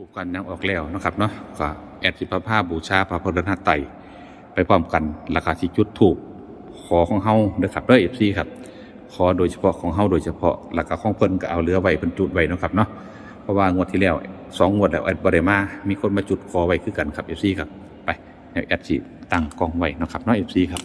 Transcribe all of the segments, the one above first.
ถูกกันยังออกแล้วนะครับเนาะก็แอดสิพระผ้าบูชาพระพรหไตไปพร้อมกันราคาสิจุดถูกขอของเฮาเด้อครับเด้อ FC ครับขอโดยเฉพาะของเฮาโดยเฉพาะราคาของเพิ่นก็เอาเรือไว้เพิ่นจุดไว้นะครับเนาะเพราะว่างวดที่แล้วสองงวดแล้วแอดบ่ได้มา มีคนมาจุดขอไว้คือกันครับ FC ครับไปแอดสิตั้งกองไว้นะครับเนาะ FC ครับ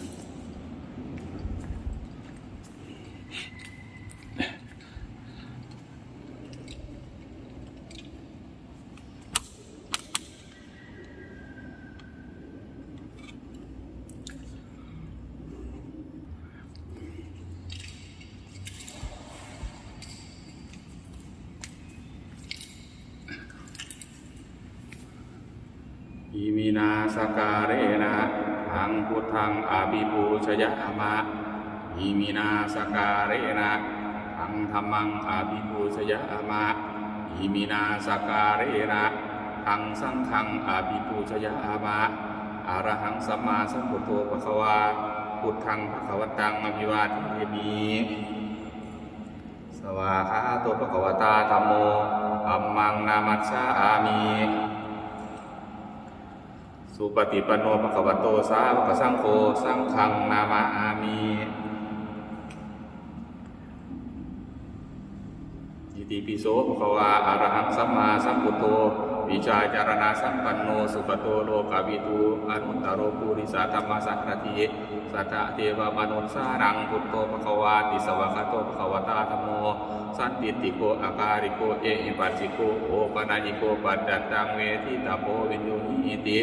นาสการเรนะทังพุทธังอาภิปูชยามะอิมินาสการเรนะทังธรรมังอาภิปูชยามะอิมินาสการเรนะทังสังฆังอาภิปูชยามะอะระหังสัมมาสัมพุทโธภะคะวาพุทธังภะคะวตังอภิวาเทมิสวาคาโตภะคะวตาธัมโมธัมมังนามัสสามิ สุปฏิปันโนภควโตสาวกสังโฆสังฆังนามาอามิอิติปิโสภควะอะระหังสัมมาสัมพุทโธวิชาจารณะสัมปันโนสุขโตโลกวิทูอนุตตรโรปุริสธรรมสักระติสัตตะเทวมนุสสานังพุทโธภคะวาติสวะคโตภคะวตาธัมโม สันติติโกอาการิโก เอหิปัสสิโก โอปนายิโกปัจจัตตังเวทิตาโพวินโยหิติ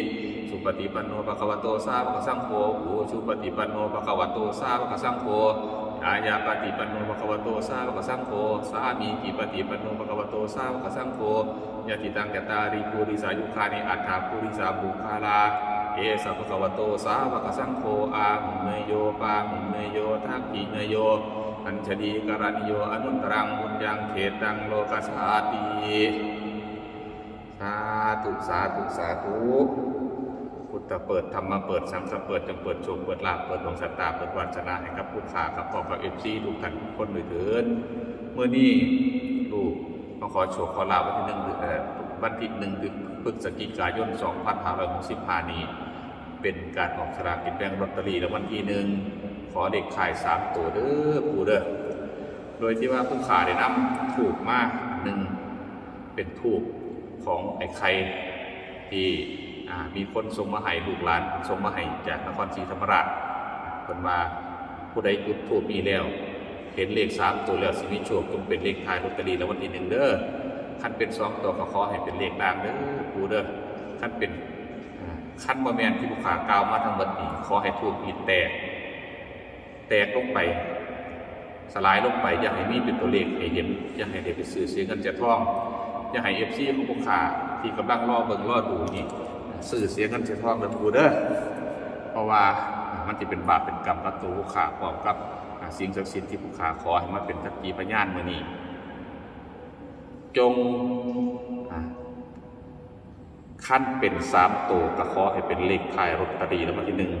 สุปฏิปันโนภะคะวะโตสาวกสังโฆโอสุปฏิปันโนภะคะวะโตสาวกสังโฆยายาปฏิปันโนภะควโตสาวกสังโฆสามีจิปฏิปันโนภะควโตสาวกสังโฆยติตังกตตาริปุริสายุคานิอัตถาปุริสาบุคาลา เอสะภะคะวะโตสาวกสังโฆอาหุเนโยปาหุเนโยทักขิเนโยอัญชลีกรณิโยอนุตรังบุญยังเขตังโลกัสสาติสาธุสาธุสาธุพุทธเปิดธรรมเปิดสังฆเปิดจงเปิดโชคเปิดลาเปิดดวงชะตาเปิดวัชนะให้กับผู้ขากับพ่อกับเอฟซีทุกท่านคนเลยเถิดเมื่อนี้ลูกมาขอโชคขอลาวันที่หนึ่งเอ่อ วันที่หนึ่งพฤศจิกายน 2565 นี้ เป็นการออกสลากกินแบ่งลอตเตอรี่รางวัลที่หนึ่งขอเด็กขายสามตัวเด้อปู่เด้อโดยที่ว่าผู้ขายได้นำถูกมากหนึ่งเป็นถูกของไอ้ไข่ที่มีคนส่งมาให้ลูกหลานส่งมาให้จากนครศรีธรรมราชคนมาผู้ใดจุดถูกมีแล้ว เห็นเลขสามตัวแล้วสิมีโชคจงเป็นเลขท้ายลอตเตอรี่รางวัลที่หนึ่งเด้อ คันเป็นสองตัวก็ขอให้เป็นเลขล่างเด้อปูเด้อคันเป็นขั้นบะแมนที่ผู้ขากาวมาทั้งหมดนี้ขอให้ถูกอีแตก แตกลงไป สลายลงไปอย่าให้มีเป็นตัวเลขให้เห็นอย่าให้ได้ไปซื้อเสียเงินเสียทองอย่าให้เอฟซีของผู้ขาที่กำลังรอเบิ่งรอดูนี่ซื้อเสียเงินเสียทองเด้อปูเด้อเพราะว่ามันจะเป็นบาปเป็นกรรมกับตัวผู้ขาพร้อมกับสิ่งศักดิ์สิทธิ์ที่ผู้ขาขอให้มาเป็นทักกีพยานมื่อนี้ จงขั้นเป็นสามตัวก็ขอให้เป็นเลขท้ายรถตรีแล้ววันที่หนึ่ง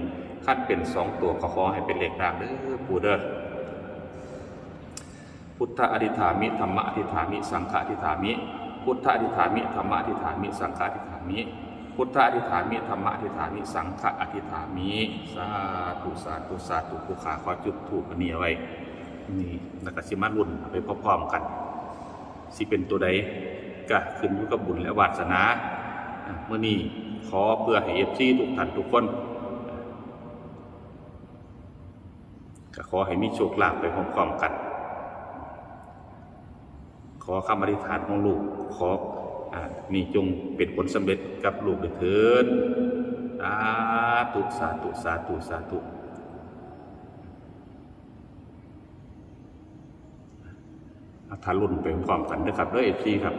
ขั้นเป็นสองตัวก็ขอให้เป็นเลขรางเด้อปูเด้อพุทธอธิษฐามิธรรมอธิษฐามิ สังฆอธิษฐามิ พุทธอธิษฐามิธรรมอธิษฐามิ สังฆอธิษฐามิ พุทธอธิษฐามิธรรมอธิษฐามิ สังฆอธิษฐามิ สาธุสาธุสาธุผู้ขาขอจุดถูกอันนี้เอาไว้ นี่แล้วก็สิมารุ่นไปพร้อมๆกัน สิเป็นตัวใดก็ขึ้นอยู่กับบุญและวาสนาเมื่อนี้ขอเพื่อให้เอฟซีทุกท่านทุกคนก็ขอให้มีโชคลาภไปพร้อมๆกัน ขอคำอธิษฐานของลูกขออนี่จงเป็นผลสำเร็จกับลูกด้วยเถิดสาธุสาธุสาธุสาธุอะ ทารุ่นไปพร้อมกันนะครับด้วยเอฟซีครับ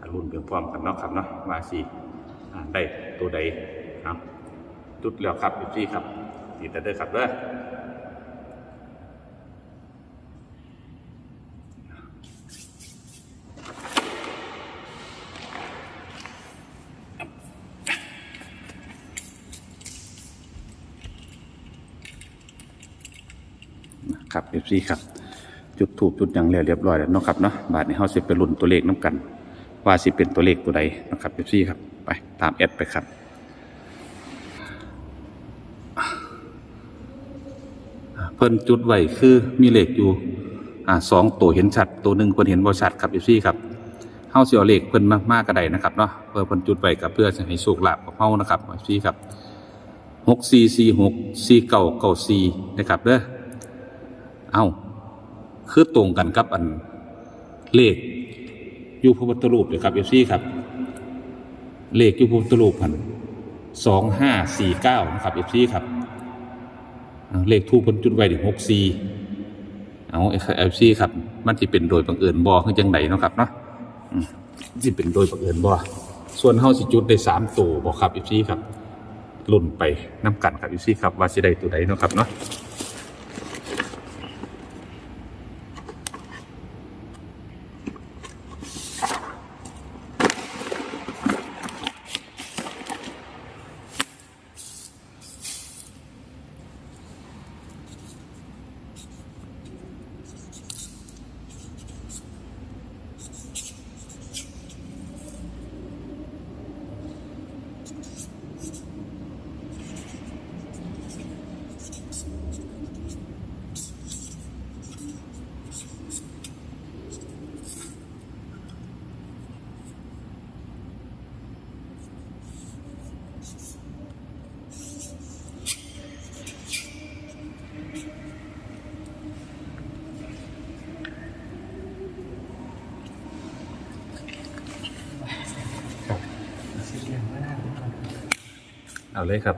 อรุ่นเพียงพร้อมกันเนาะครับเนาะมาสิอ่ได้ตัวใดครับจุดแล้วครับเอีซี่ครับดีแต่เด้อครับเด้อครับเอฟซีครับ จุดถูกจุดยังแล้วเรียบร้อยแล้วเนาะครับเนาะบาทนี้เฮาสิไปรุ่นตัวเลขน้ำกัน ว่าสิเป็นตัวเลขตัวใดนะครับเอฟซีครับไปตามแอดไปครับเพิ่นจุดไว้คือมีเลขอยู่อ่าสองตัวเห็นชัดตัวหนึ่งเพิ่นเห็นบ่ชัดครับอยู่ซี่ครับเฮาสิเอาเลขเพิ่นมามากก็ได้นะครับเนาะเพื่อเพิ่นจุดไว้กับเพื่อจะให้โชคลาภกับเฮานะครับอยู่ซี่ครับ6446 4994นะครับเด้อเอ้า คือตรงกันกับอันเลขยูพระพุทธรูปเลยครับเอยู่ซี่ครับ เลขยูพระพุทธรูปพัน2549นะครับเอยู่ซี่ครับ เลขทูปบนจุดไว้ถึงหกซีเอาเอฟซีครับ มันจะเป็นโดยบังเอิญบอคือจังไหนเนาะครับเนาะจะเป็นโดยบังเอิญบอส่วนเฮาสิจุดได้สามตัวบอกครับเอฟซีครับลุ่นไปน้ำกันครับเอฟซีครับว่าสิได้ตัวใดเนาะครับเนาะ เอาเลยครับ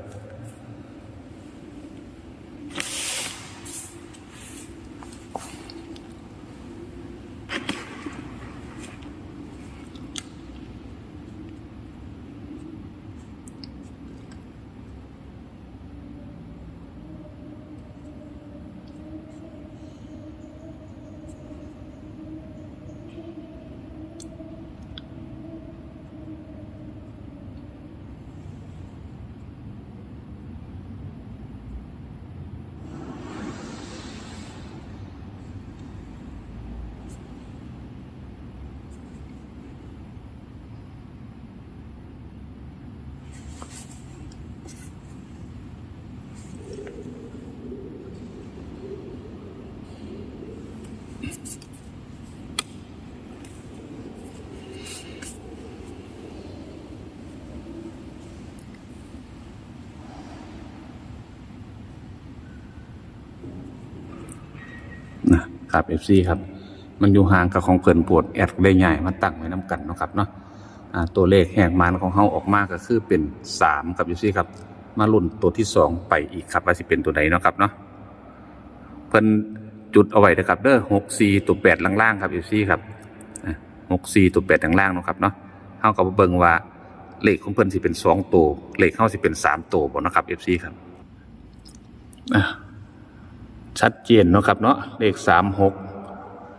นะ ครับ FC ครับ มันอยู่ห่างกับของเพิ่นปวดแอดได้ใหญ่มาตั้งไว้น้ำกันเนาะครับเนาะอ่าตัวเลขแหกมานของเฮาออกมาก็คือเป็น3ครับ FC ครับ มาลุ้นตัวที่2ไปอีกครับว่าสิเป็นตัวใดเนาะครับเนาะเพิ่นจุดเอาไว้นะครับเด้อ64ตัว8ล่างๆครับ FC ครับอ่า64ตัว8ล่างๆเนาะครับเนาะเฮาก็มาเบิ่งว่าเลขของเพิ่นสิเป็น2ตัวเลขเฮาสิเป็น3ตัวบ่นะครับ FC ครับอ่า ชัดเจนเนาะครับเนาะเลขสามหก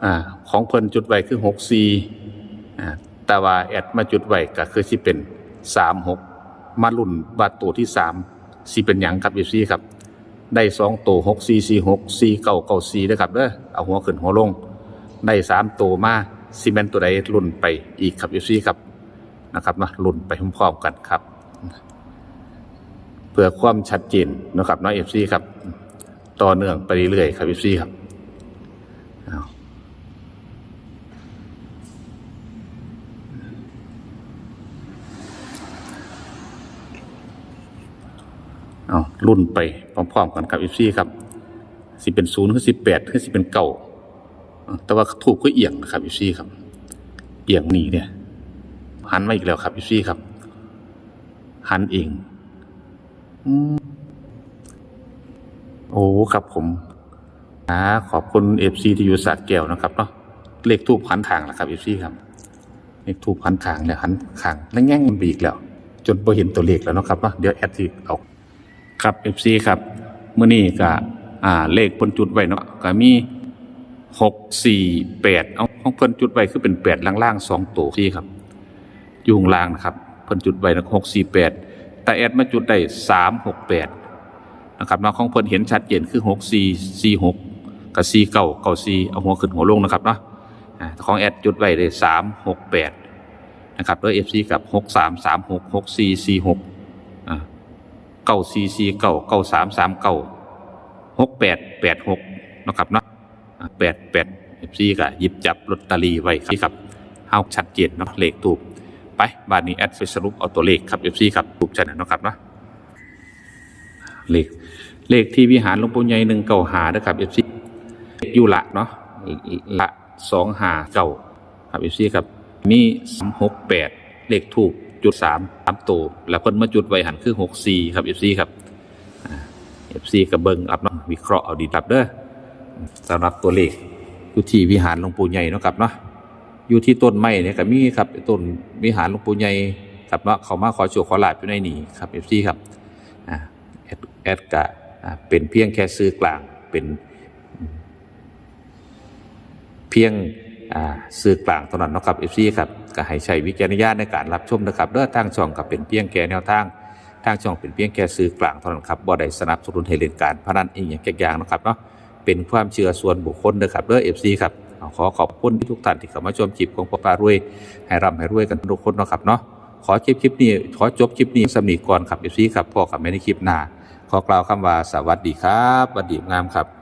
อ่าของเพิ่นจุดไว้คือหกสี่อ่าแต่ว่าแอดมาจุดไว้ก็คือสิเป็นสามหกมาลุ่นบาดตัวที่สามสิเป็นหยังครับอีซี่ครับ ได้สองตัวหกสี่สี่หกสี่เก้าเก้าสี่นะครับเด้อเอาหัวขึ้นหัวลง ได้สามตัวมาซีเมนตัวใดลุ่นไปอีกครับอีซี่ครับนะครับเนาะลุ่นไปพร้อมๆกันครับ เพื่อความชัดเจนนะครับเนาะเอฟซีครับ ต่อเนื่องไปเรื่อยๆครับพี่ซี่ครับเอารุ่นไปพร้อมๆกันครับพี่ซี่ครับสิเป็นศูนย์คือสิบแปดคือสิเป็นเก่าแต่ว่าถูกก็เอียงนะครับพี่ซี่ครับ เอียงหนีเนี่ย หันมาอีกแล้วครับพี่ซี่ครับ หันเอง โอ้ครับผมอ่าขอบคุณเอฟซีที่อยู่สัตว์แก้วนะครับเนาะเลขทูบพันทางแล้วครับเอฟซีครับเลขทูบพันทางแล้วหันทางแล้วแง่งมันบีกแล้ว จนพอเห็นตัวเลขแล้วเนาะครับเนาะเดี๋ยวแอดที่เอาครับเอฟซีครับเมื่อนี้ก็อ่าเลขบนจุดไว้เนาะก็มีหกสี่แปดเอาของเพิ่นจุดไว้คือเป็นแปดล่างๆสองตัวที่ครับยุงล่างนะครับเพิ่นจุดไว้นะหกสี่แปดแต่แอดมาจุดได้สามหกแปด นะครับเนาะของเพิ่นเห็นชัดเจนคือ6 4 4 6กับ4 9 9 4เก้าสี่เอาหัวขึ้นหัวลงนะครับเนาะอ่าของแอดจุดไว้ได้3 6 8นะครับด้วยเอฟซีกับหกสามสามหกหกสี่สี่หกเก้าสี่สี่เก้าเก้าสามสามเก้าหกแปดแปดหกนะครับเนาะแปดแปดเอฟซีก็หยิบจับลอตเตอรี่ไว้ครับเฮาชัดเจนเนาะเลขถูกไปบ้านนี้แอดไปสรุปเอาตัวเลขครับเอฟซีครับถูกชัดเนาะครับเนาะ เลขเลขที่วิหารหลวงปู่ใหญ่หนึ่งเก้าหานะครับเอฟซีอยู่ละเนาะละสองหาเก้าครับเอฟซีครับมีสามหกแปดเลขถูกจุดสามสามตัวแล้วคนมาจุดไว้หันคือหกสี่ครับเอฟซีครับเอฟซีกับเบิงอัพเนาะวิเคราะห์เอาดีครับเด้อสำหรับตัวเลขอยู่ที่วิหารหลวงปู่ใหญ่เนาะครับเนาะอยู่ที่ต้นไม้เนี่ยก็มีครับต้นวิหารหลวงปู่ใหญ่ครับเนาะเขามาขอโชคขอลาบอยู่ในนี่ครับเอฟซีครับ แอดกะเป็นเพียงแค่ซื้อกลางเป็นเพียงอ่าสื่อกลางเท่านั้นนะครับเอฟซีครับก็ให้ใช้วิจารณญาณในการรับชมนะครับเด้อทางช่องกับเป็นเพียงแค่แนวทางทางช่องเป็นเพียงแค่สื่อกลางเท่านั้นครับบ่ได้สนับสนุนให้เล่นการพนันอีกอย่างแก่อย่างนะครับเนาะเป็นความเชื่อส่วนบุคคลนะครับเด้อเอฟซีครับขอขอบคุณทุกท่านที่เข้ามาชมคลิปของพ่อปารวย ให้ร่ำให้รวยกันทุกคนนะครับเนาะขอคลิปคลิปนี้ขอจบคลิปนี้สำนีก่อนครับเอฟซีครับพ่อกับแม่ในคลิปหน้า ขอกล่าวคำว่าสวัสดีครับสวัสดีงามครับ